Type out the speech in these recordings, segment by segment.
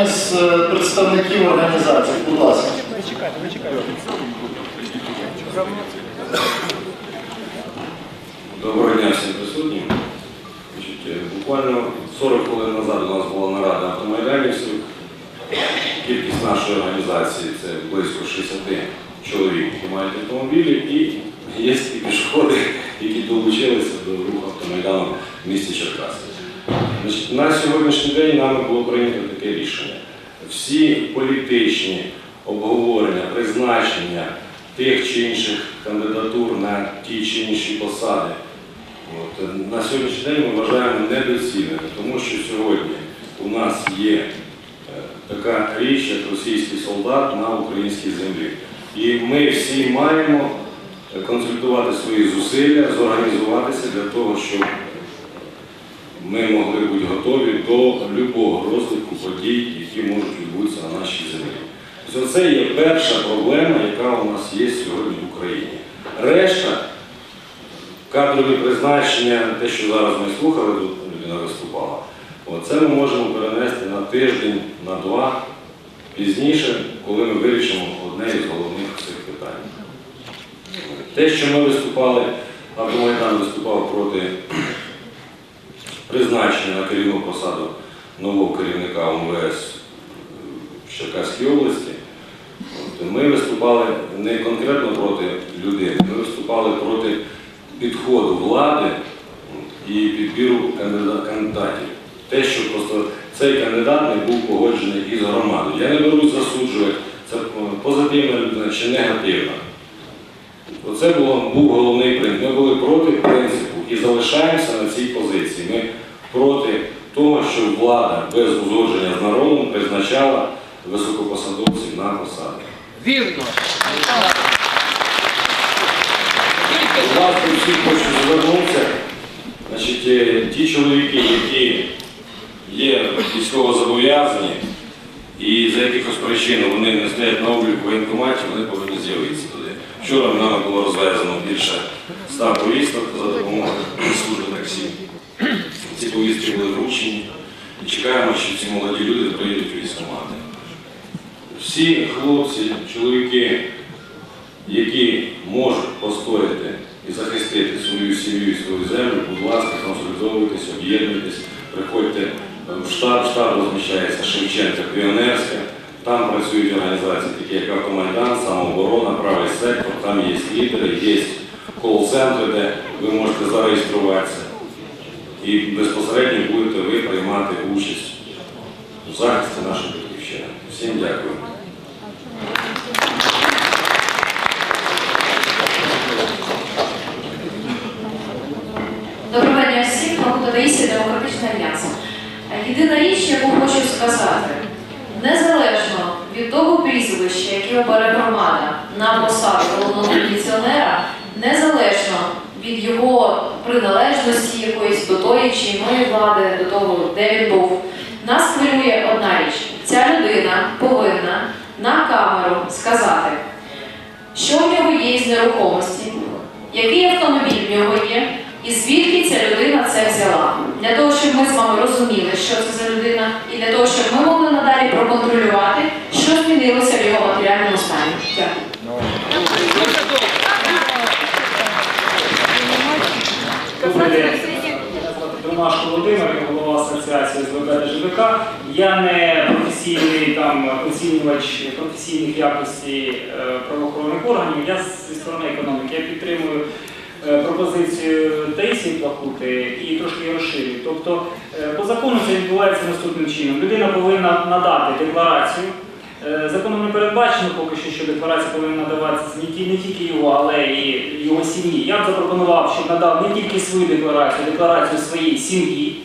запитання з е, представників організацій. Будь ласка. Доброго дня всім присутнім. Е, Буквально 40 хвилин назад у нас була нарада автомайданівців. Кількість нашої організації це близько 60 чоловік, які мають автомобілі, і є і пішоходи, які долучилися до руху автомайдану в місті Черкаси. На сьогоднішній день нами було прийнято таке рішення. Всі політичні обговорення, призначення тих чи інших кандидатур на ті чи інші посади От, на сьогоднішній день ми вважаємо недоцільними, тому що сьогодні у нас є е, така річ, як російський солдат на українській землі. І ми всі маємо консультувати свої зусилля, зорганізуватися для того, щоб ми могли бути готові до будь-якого розвитку подій, які можуть відбутися на нашій землі. Тобто це є перша проблема, яка у нас є сьогодні в Україні. Решта кадрові призначення, те, що зараз ми слухали, тут людина виступала, це ми можемо перенести на тиждень, на два пізніше, коли ми вирішимо одне із головних цих питань. Те, що ми виступали, Автомайдан виступав проти призначення на керівну посаду нового керівника МВС в Черкаській області. Ми виступали не конкретно проти людини, ми виступали проти підходу влади і підбіру кандидатів. Те, що просто цей кандидат не був погоджений із громадою. Я не берусь засуджувати, це позитивна людина чи негативна. Оце був головний принцип. Ми були проти принципу і залишаємося на цій позиції. Ми проти того, щоб влада без узгодження з народом призначала високопосадовців на посади. Вірно. До всіх хочу звернутися. Значить, е, ті чоловіки, які є військовозобов'язані і за якихось причин вони не стоять на обліку в воєнкоматі, вони повинні з'явитися туди. Вчора нами було розвезено більше ста повісток за допомогою служби таксі. Повістки були вручені і чекаємо, що ці молоді люди приїдуть у військкомати. Всі хлопці, чоловіки, які можуть постояти і захистити свою сім'ю і свою землю, будь ласка, консолідовуйтесь, об'єднуйтесь, приходьте в штаб, штаб розміщається Шевченка Піонерська, там працюють організації, такі як Автомайдан, самооборона, правий сектор, там є лідери, є кол-центри, де ви можете зареєструватися. І безпосередньо будете ви приймати участь у захисті нашої батьківщини. Всім дякую. Доброго дня всім, Микола Таїсія, Демократичний Альянс. Єдина річ, яку хочу сказати, незалежно від того прізвища, яке обере громада на посаду головного міліціонера, незалежно від його приналежності якоїсь до тої чи іної влади, до того, де він був, нас хвилює одна річ. Ця людина повинна на камеру сказати, що в нього є з нерухомості, який автомобіль в нього є, і звідки ця людина це взяла. Для того, щоб ми з вами розуміли, що це за людина, і для того, щоб ми могли надалі проконтролювати, що змінилося в його матеріальному стані. Дякую. Добрий день. Мене звати Домаш Володимир, я голова асоціації СВБ ЖВК. Я не професійний там оцінювач професійних якостей е, правоохоронних органів. Я зі сторони економіки. Я підтримую е, пропозицію Таїсії Плахути і трошки її розширюю. Тобто, е, по закону це відбувається наступним чином. Людина повинна надати декларацію. Законом не передбачено поки що, що декларація повинна надаватися не не тільки його, але і його сім'ї. Я б запропонував, щоб надав не тільки свою декларацію, а декларацію своєї сім'ї.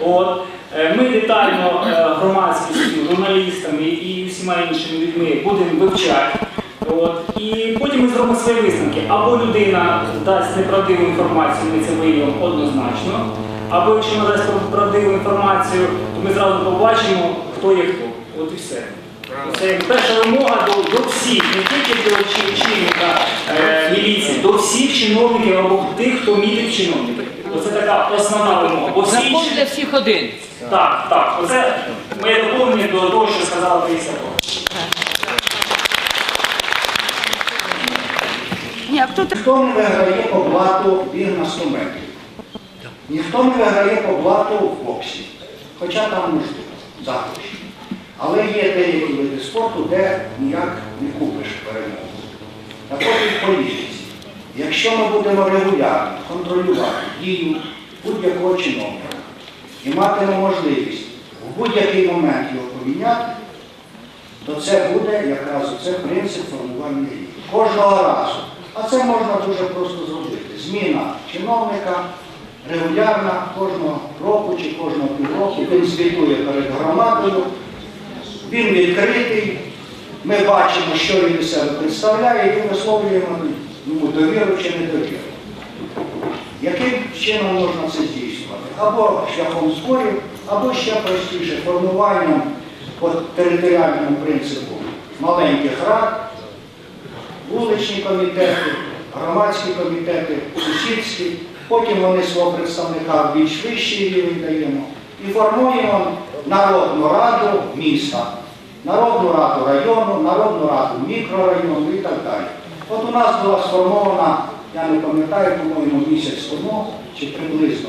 От. Е, Ми детально е, громадськістю, журналістами і всіма іншими людьми будемо вивчати. От. І потім ми зробимо свої висновки. Або людина дасть неправдиву інформацію, ми це виявимо однозначно. Або якщо надасть правдиву інформацію, то ми зразу побачимо, хто є хто. От і все. Це перша вимога до, до всіх, не тільки до чинника е, міліції, до всіх чиновників або тих, хто мітить чиновників. Оце така основна вимога. Бо всі Закон інші... для всіх один. Так, так. Оце моє доповнення до того, що сказала Таїсія Ковач. Ні, а хто Ніхто не виграє по блату біг на 100 метрів. Ніхто не виграє по блату в боксі. Хоча там за гроші. Але є деякі види спорту, де ніяк не купиш перемогу. Так от і. Якщо ми будемо регулярно контролювати дію будь-якого чиновника і матимемо можливість в будь-який момент його поміняти, то це буде якраз це принцип формування рівня. Кожного разу. А це можна дуже просто зробити. Зміна чиновника регулярна кожного року чи кожного півроку. Він звітує перед громадою, він відкритий. Ми бачимо, що він себе представляє, і висловлюємо йому довіру чи недовіру. Яким чином можна це здійснювати? Або шляхом зборів, або ще простіше формуванням по територіальному принципу маленьких рад, вуличні комітети, громадські комітети, сусідські. Потім вони свого представника в більш вищий рівень даємо і формуємо народну раду міста, народну раду району, народну раду мікрорайону і так далі. От у нас була сформована, я не пам'ятаю, по-моєму, місяць тому, чи приблизно,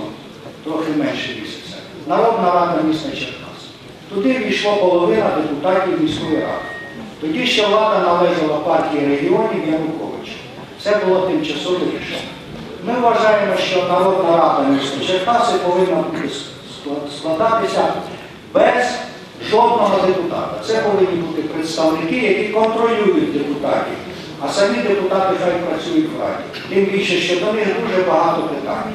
трохи менше місяця, Народна рада міста Черкас. Туди війшло половина депутатів міської ради. Тоді ще влада належала партії регіонів Януковича. Це було тимчасове рішення. Ми вважаємо, що Народна рада міста Черкаси повинна складатися без жодного депутата. Це повинні бути представники, які контролюють депутатів, а самі депутати хай працюють в раді. Тим більше, що до них дуже багато питань.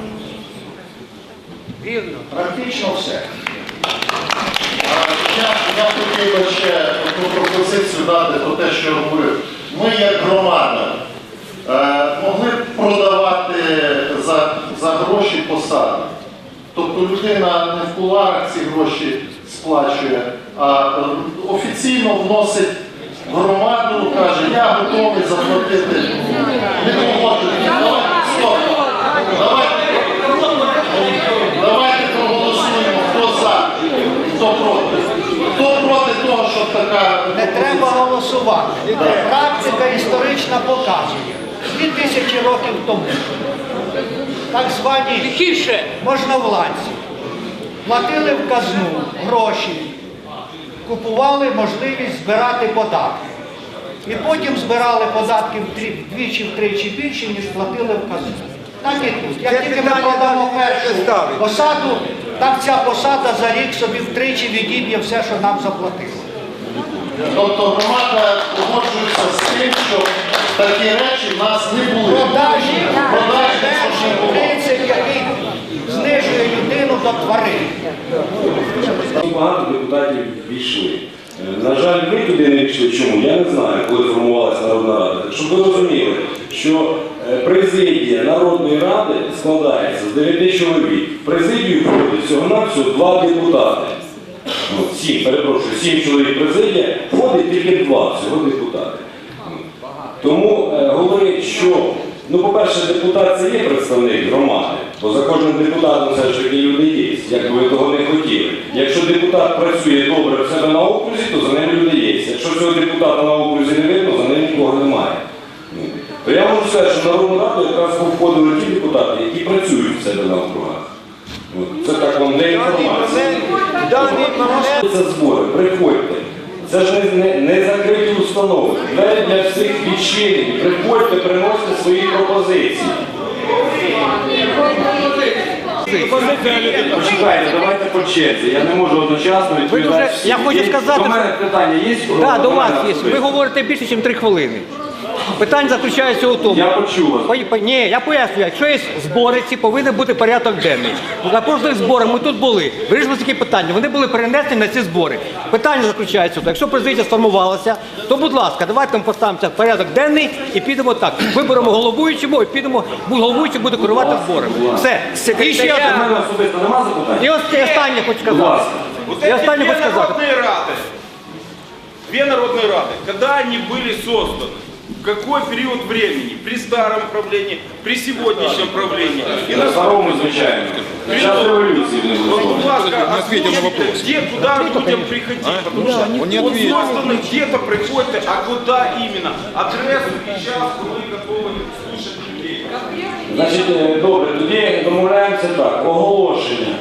вірно? Практично все. Я, я хотів би ще одну пропозицію дати про те, що я говорив. Ми як громада е, могли б продавати за, за гроші посади. Тобто людина не в куларах ці гроші сплачує, а е, офіційно вносить громаду, каже, я готовий заплатити. Не погоджуєте. Давайте. Давайте, давайте проголосуємо, хто за, хто проти. Хто проти того, щоб така Не треба голосувати. Практика історична показує. Дві тисячі років тому так звані можновладці платили в казну гроші, купували можливість збирати податки. І потім збирали податки вдвічі втричі більше, ніж платили в казну. Так і тут. Як тільки ми продамо першу посаду, так ця посада за рік собі втричі відіб'є все, що нам заплатили. Тобто громада погоджується з тим, що такі речі в нас не були. Продажі, Продажі перший не було. принцип, який знижує людину до тварин. Багато депутатів війшли. Е, На жаль, ви туди не війшли. Чому? Я не знаю, коли формувалася Народна Рада. Щоб ви розуміли, що е, президія Народної Ради складається з 9 чоловік. В президію входить всього-навсього два депутати. Ну, сім, перепрошую, сім чоловік президія, входить тільки два всього депутати. Тому е, говорить, що, ну, по-перше, депутат це є представник громади, бо за кожним депутатом все ж таки люди є, як би ви того не хотіли. Якщо депутат працює добре в себе на окрузі, то за ним люди є. Якщо цього депутата на окрузі не видно, за ним нікого немає. То я можу сказати, що в Народну раду якраз входили ті депутати, які працюють в себе на округах. Це так вам не інформація. Це збори, приходьте. Це ж не, не, закриті установи. Двері для всіх відчинені. Приходьте, приносите свої пропозиції. Почекайте, давайте по черзі. Я не можу одночасно відповідати. всім. я хочу сказати, До мене питання є? Да, до вас є. Ви говорите більше, ніж три хвилини. Питання заключається у тому. Я почув вас. Пої- по- Ні, я пояснюю, якщо є збори, ці повинен бути порядок денний. На прошлих зборах ми тут були, вирішили такі питання, вони були перенесені на ці збори. Питання заключається, в тому, якщо президія сформувалася, то будь ласка, давайте ми поставимо це в порядок денний і підемо так. Виберемо головуючому і підемо, бу- головуючий буде керувати зборами. Все. І ще У одне. мене особисто нема запитань? І ось і останнє хочу Будь сказати. ласка. Вот Я эти останнє две хочу сказати. народные рады, две народные рады, когда они были созданы, В какой период времени? При старом правлении, при сегодняшнем правлении. И На на старому, звичайно. Під час революції не Вот, було. будь ласка, озвучите, где, куда будем приходить, потому что вот созданы где-то приходите, а куда именно? Адресу и час, мы готовы слушать людей. Значить, е, добре, тоді домовляємося так. Оголошення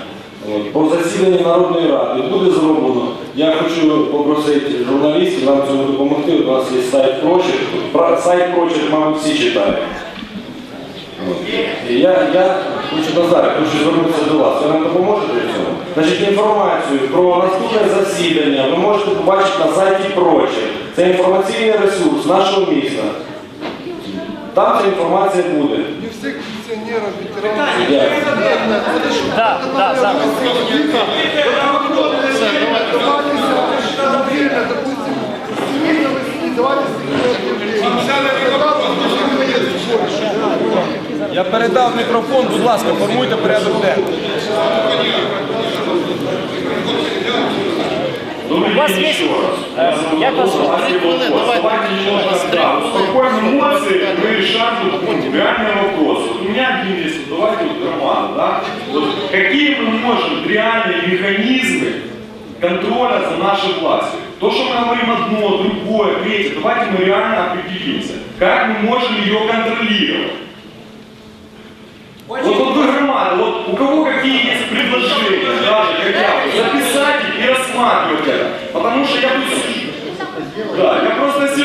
Про засідання Народної Ради буде зроблено. Я хочу попросити журналістів нам цьому допомогти. У нас є сайт прочерк. Сайт прочерк, мабуть, всі читають. Я, я хочу Назар, хочу звернутися до вас. Ви нам допоможете в цьому? Значить, інформацію про наступне засідання ви можете побачити на сайті Прочерк. Це інформаційний ресурс нашого міста. Там ця інформація буде. Дякую. Так, так, зараз. Я передав мікрофон, будь ласка, формуйте порядок денний. У вас є... Е, Як вас звати? Спокойно эмоции мы решаем реальные вопросы. Вот у меня один есть, давайте вот Роман, да? Вот какие мы можем реальные механизмы контроля за нашей властью? То, что мы говорим одно, другое, третье, давайте мы реально определимся. Как мы можем ее контролировать? Вот, вот вы громада, вот у кого какие есть предложения, даже хотя бы, записать и рассматривать это. Потому что я тут сижу. Да, я просто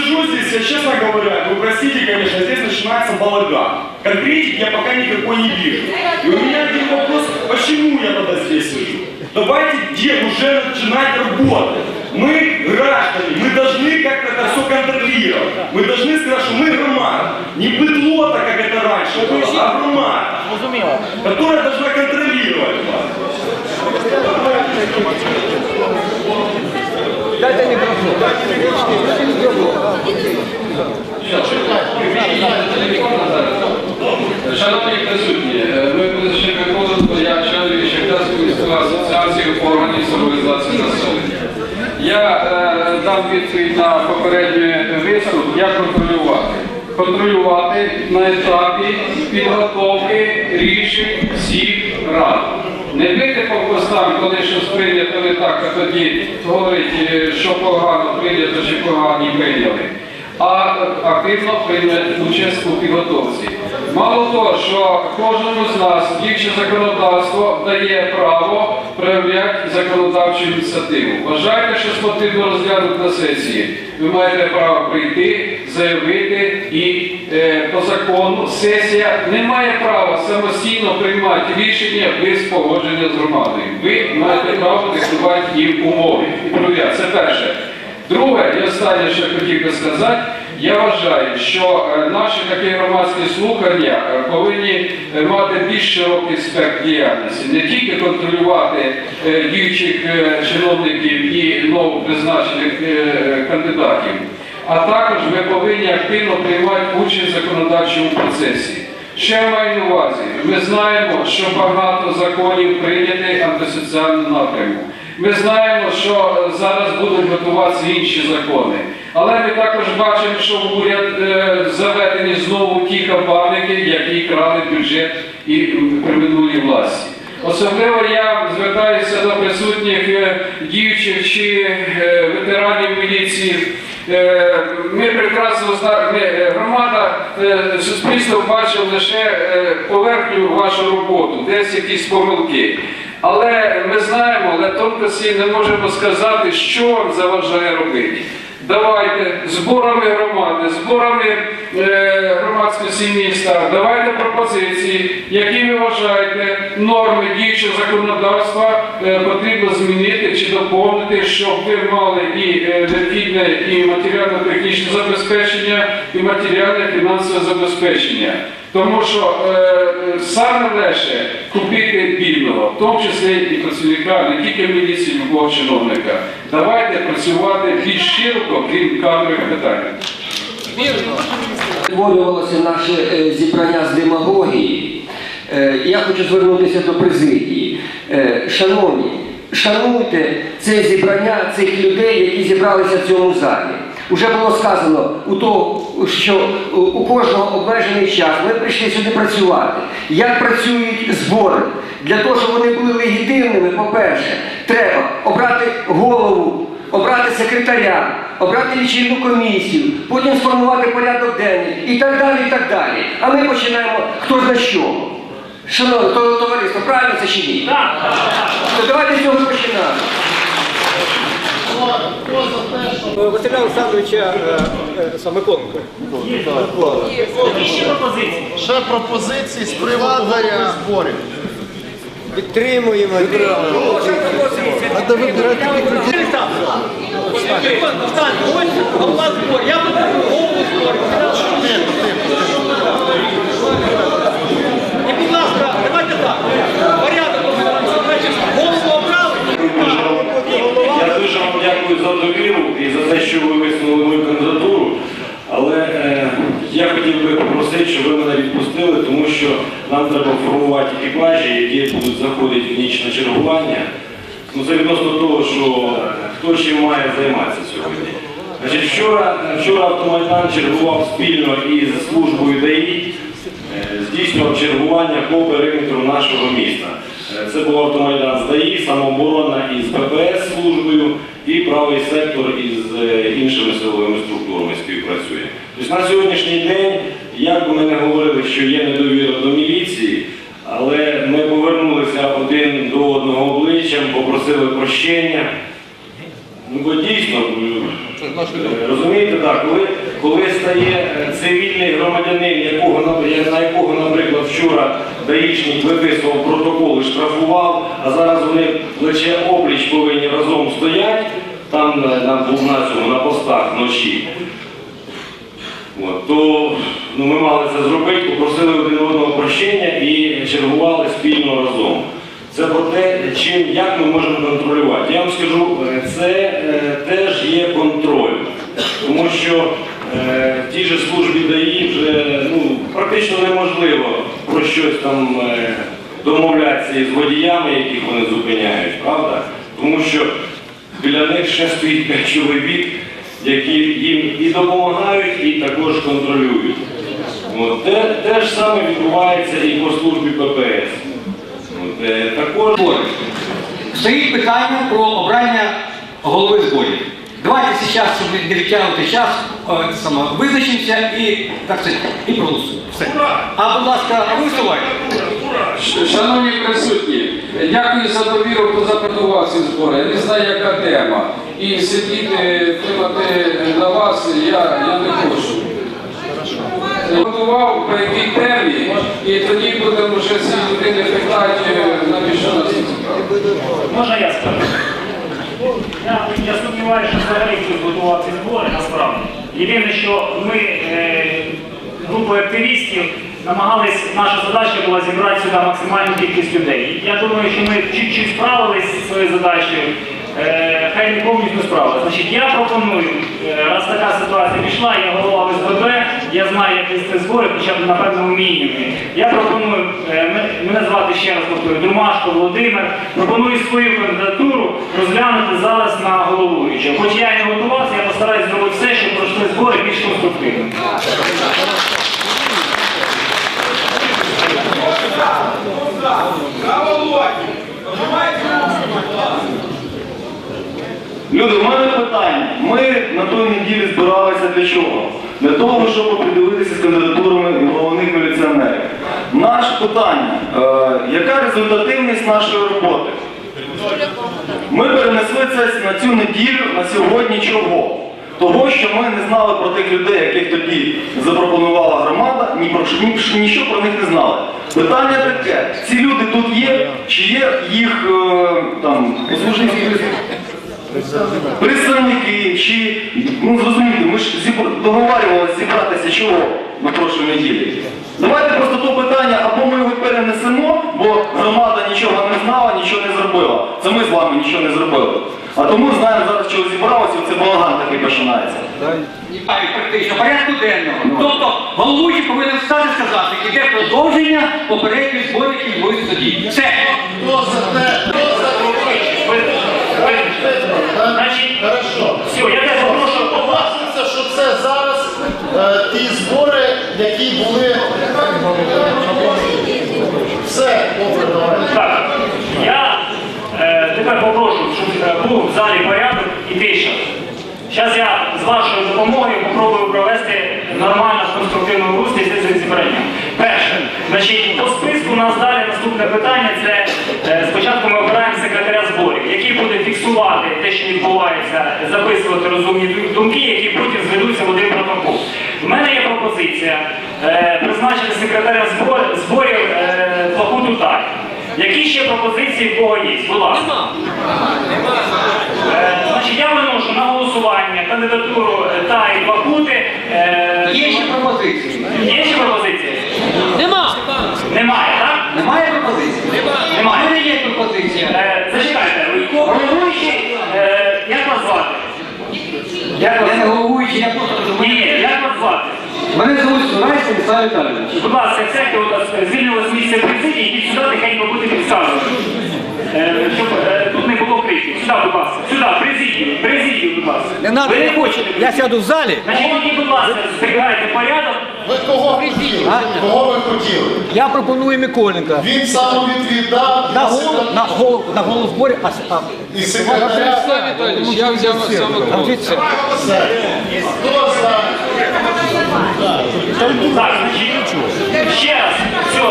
я честно говоря, вы простите, конечно, здесь начинается балаган. Конкретики я пока никакой не вижу. И у меня один вопрос, почему я тогда здесь сижу? Давайте где уже начинать работать. Мы граждане, мы должны как-то это все контролировать. Мы должны сказать, что мы громада. Не быдлота, как это раньше было, а громада, которая должна контролировать вас. Дайте мікрофон. Шановні присутні, е, ми позичні приходимо, я очолюю Черкаську міську асоціацію органів самоорганізації населення. Я е, дам відповідь на попередній виступ, як контролювати. Контролювати на етапі підготовки рішень всіх рад. Не бити по постам, коли щось прийнято не так, а тоді говорить, що погано прийнято чи погані прийняли а активно прийме участь у підготовці. Мало того, що кожному з нас діюче законодавство дає право проявляти законодавчу ініціативу. Вважаєте, що потрібно розглянути на сесії. Ви маєте право прийти, заявити і е, по закону сесія не має права самостійно приймати рішення без погодження з громадою. Ви маєте право диктувати їм умови. Це перше. Друге, і останнє, що я хотів би сказати, я вважаю, що е, наші такі громадські слухання е, повинні е, мати більш широкий спектр діяльності, не тільки контролювати діючих чиновників і новопризначених кандидатів, а також ми повинні активно приймати участь в законодавчому процесі. Я маю на увазі? Ми знаємо, що багато законів прийняті антисоціальному напрямку. Ми знаємо, що зараз будуть готуватися інші закони. Але ми також бачимо, що уряд е, заведені знову ті кабаники, які крали бюджет і при минулій власті. Особливо я звертаюся до присутніх е, діючих чи е, ветеранів міліції. Ми прекрасно знаємо, громада суспільство бачить лише поверхню вашу роботу, десь якісь помилки. Але ми знаємо, але тонкості не можемо сказати, що заважає робити. Давайте зборами громади, зборами е, громадськості міста, давайте пропозиції, які ви вважаєте норми діючого законодавства е, потрібно змінити чи доповнити, щоб ви мали і е, необхідне і матеріально-технічне забезпечення, і матеріальне фінансове забезпечення. Тому що е, саме легше купити бідного, в тому числі і працівника, не тільки міліції, любого чиновника. Давайте працювати більш широко, крім кадрових питань. Створювалося наше е, зібрання з демагогії. Е, Я хочу звернутися до президії. Е, Шановні, шануйте це зібрання цих людей, які зібралися в цьому залі. Уже було сказано, у того, що у- кожного обмежений час. Ми прийшли сюди працювати. Як працюють збори? Для того, щоб вони були легітимними, по-перше, треба обрати голову, обрати секретаря, обрати лічильну комісію, потім сформувати порядок денний і так далі, і так далі. А ми починаємо хто зна що. Шановне товариство, правильно це чи ні? Так. То давайте з цього починати. Хто, хто за те, що Василя Олександровича е, Самиконенко. Ще пропозиції? ще пропозиції з приводу зборів? Підтримуємо. А то вибирати голова. Я буду голову збору. І, будь ласка, давайте так. Порядок. Голову обрали. Я дуже вам дякую за довіру і за те, що ви висунули мою кандидатуру. Але е, я хотів би попросити, щоб ви мене відпустили, тому що нам треба формувати екіпажі, які будуть заходити в ніч на чергування. Ну, це відносно того, що хто чим має займатися сьогодні. Значить, вчора, вчора автомайдан чергував спільно із службою ДАІ, здійснював чергування по периметру нашого міста. Е, Це був автомайдан з ДАІ, самооборона із ППС службою і правий сектор із е, іншими силовими структурами співпрацює. Тобто на сьогоднішній день, як би ми не говорили, що є недовіра до міліції, але ми повернулися один до одного обличчям, попросили прощення. Ну, бо дійсно, е, розумієте, так, коли, коли стає е, цивільний громадянин, якого, на- якого, наприклад, вчора даїчник виписував протокол і штрафував, а зараз вони плече обліч повинні разом стоять там на, на, на постах вночі. От, то ну, ми мали це зробити, попросили один одного прощення і чергували спільно разом. Це про те, чим, як ми можемо контролювати. Я вам скажу, е, це е, теж є контроль. Тому що е, в тій же службі ДАІ вже ну, практично неможливо про щось там е, домовлятися із водіями, яких вони зупиняють, правда? Тому що біля них ще стоїть п'ять чоловік, які їм і допомагають, і також контролюють. От, те, те ж саме відбувається і по службі ППС. Е, також Стоїть питання про обрання голови зборів. Давайте зараз, щоб не відтягувати час, е, саме, визначимося і так сказати, і проголосуємо. Все. А будь ласка, висувайте. Шановні присутні, дякую за довіру, хто запропонував ці збори. Я не знаю, яка тема. І сидіти, тримати на вас я, я не хочу. Готував по якій темі, і тоді будемо вже ці людини питати, навіщо нас. Можна я скажу? Я, я сумніваюся, що взагалі хтось готував ці збори насправді. Єдине, що ми е, групою активістів намагались, наша задача була зібрати сюди максимальну кількість людей. Я думаю, що ми чуть-чуть справились зі своєю задачею. Е, хай не повністю справились. Значить, я пропоную, е, раз така ситуація пішла, я голова ОСББ, я знаю, як вести збори, хоча б на певному мінімумі. Я пропоную, е, мене звати ще раз повторюю, Друмашко Володимир, пропоную свою кандидатуру розглянути зараз на головуючого. Хоч я не готувався, я постараюсь зробити все, щоб пройшли збори більш конструктивно. Люди, у мене питання. Ми на той неділі збиралися для чого? Для того, щоб подивитися з кандидатурами головних міліціонерів. Наше питання, е, яка результативність нашої роботи? Ми перенесли це на цю неділю, на сьогодні чого? Того, що ми не знали про тих людей, яких тоді запропонувала громада, ні про ні, нічого про них не знали. Питання таке: ці люди тут є, чи є їх е, там послужні представники, чи ну зрозумійте, ми ж зібр- договарювалися зібратися чого на прошлій неділі. Давайте просто то питання, або ми його перенесемо, бо громада нічого не знала, нічого не зробила. Це ми з вами нічого не зробили. А тому знаємо зараз, чого зібралося, і це балаган такий починається. Практично порядку денного. Тобто головуючий повинен стати сказати, іде продовження попередніх зборів, які були тоді. Все. Ви- Значить, Хорошо. все, я тебе попрошу. Побачимося е, ті збори, які були. Все, добре, давайте. Так, я е, тепер попрошу, щоб е, був в залі порядок і тиша. Зараз я з вашою допомогою попробую провести нормально в конструктивному руслі це зібрання. Перше, значить, по списку у нас далі наступне питання це е, спочатку ми обираємо секретаря зборів, який буде фіксувати те, що відбувається, записувати розумні думки, які потім зведуться в один протокол. У мене є пропозиція е, призначити секретаря збор- зборів е, Плахуту так. Які ще пропозиції в кого є? Будь ласка. Е, Значить, я виношу на голосування кандидатуру е, Таї Бахути. Е, Є ще пропозиції. Є ще пропозиції? Нема. Немає, так? Немає пропозиції? У Немає. мене є пропозиція. Е, Зачекайте, головуючий, е, як вас звати? Як вас Я не головуючий, я просто Ні, ні, як вас звати? Мене звуть Сурай Станіслав Віталійович. Будь ласка, сядьте, у нас звільнилось місце в президії, ідіть сюди, тихенько будете підказувати. Е, Щоб е, тут не було криків. Сюди, будь ласка. Сюди, президію, президію, будь ласка. Не треба, Ви не хочете? Я сяду в залі. Значить, тоді, будь ласка, зберігайте порядок. Ви кого хотіли? А? Кого ви хотіли? Я пропоную Миколенка. Він самовідвідав На на голову, на голову, на голову зборі, а, с- а і секретаря. Я взяв саме а звідси. Все. Хто за? Так, ще раз, все,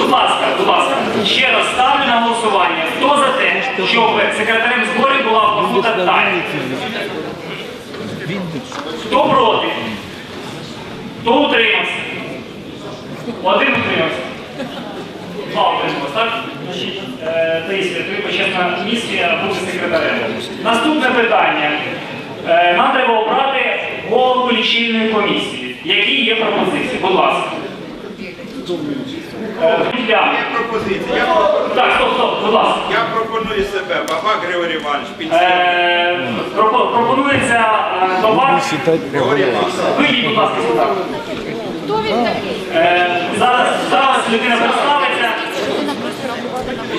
будь ласка, будь ласка, ще раз ставлю на голосування. Хто за те, щоб секретарем зборів була Бахута Таня? Хто проти? Хто утримався? Один утримався. Два утрималися, так? Е, Таїсія, тобі почесна місія бути секретарем. Наступне питання. Е, Нам треба обрати голову лічильної комісії. Які є пропозиції? Будь ласка. Е, Юля. Пропозиція. Так, стоп, стоп, будь ласка. Я пропоную себе, Бабак Григорій Іванович, пенсіонер. Е, пропо- Пропонується е, Бабак. Вийдіть, будь ласка, сюди. Е, Зараз, зараз людина представиться.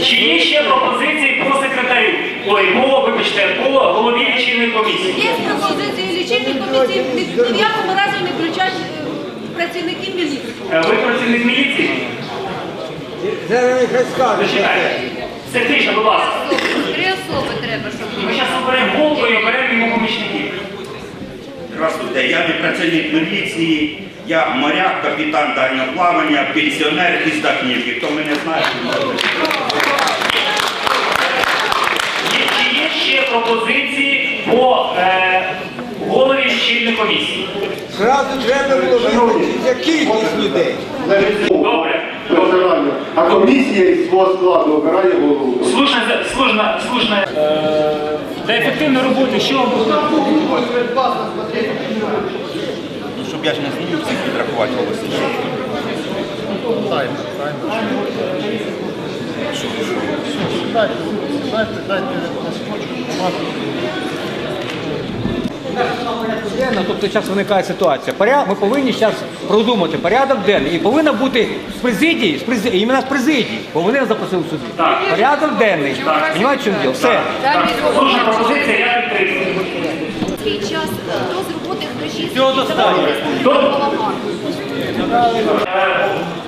Чи є ще пропозиції по секретарю? Ой, по, вибачте, по голові лічильної комісії. Є пропозиції лічильні комісії ні в якому разі не включать е, працівників міліції. Е, Ви працівник міліції? Зачекайте. Це тиша, будь ласка. Три особи треба, щоб Ми зараз оберемо голову і оберемо йому помічників. Здравствуйте, я не працівник міліції, я моряк, капітан дальнього плавання, пенсіонер із Дахнівки. Хто мене знає, то може. Є, чи є ще пропозиції по е, голові лічильної комісії? Зразу треба було виробити кількість людей. Добре. А комісія із свого складу обирає голову. Слушне, слушне, слушне. Е, для ефективної роботи, що вам потрібно? Щоб я ж не зміг всіх підрахувати голосів. Денна, тобто зараз виникає ситуація. Ми повинні зараз продумати порядок денний. І повинна бути з президії, з президії, іменно з президії, бо вони нас запросили сюди. Порядок денний. Понимаєте, в чому діло? Все. Слушна пропозиція, я підтримую. свій час хто Цього достатньо.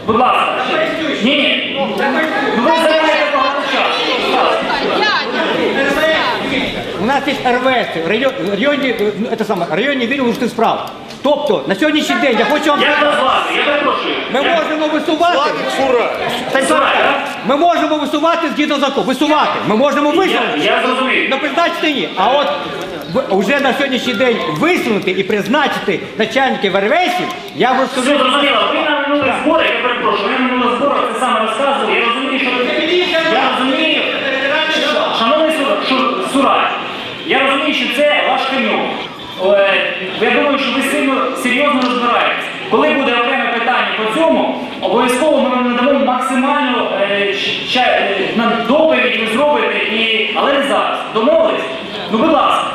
Будь ласка. Ні, ні. Ну, ви займаєте багато часу. У нас є РВС, район, районні, е, це саме, районні відділ внутрішніх справ. Тобто, на сьогоднішній день я хочу вам Як вас звати? Я перепрошую. Ми можемо висувати. Станіслав, Ми можемо висувати згідно закону. Висувати. Ми можемо Я, висунути. я зрозумів. На призначити ні. А от в- вже на сьогоднішній день висунути і призначити начальників РВСів, я вам Все скажу. зрозуміло. Ви на минулих зборах, я перепрошую, ви на минулих зборах це саме розказували. Я розумію, що ви... Я розумію, шановний Сура- Шу- Сурай, я розумію, що це ваш конюк. Е, Я думаю, що ви сильно серйозно розбираєтесь. Коли буде питання по цьому, обов'язково ми вам надамо максимальну е, е, доповідь ви зробите, і... але не зараз. Домовились? Ну, будь ласка.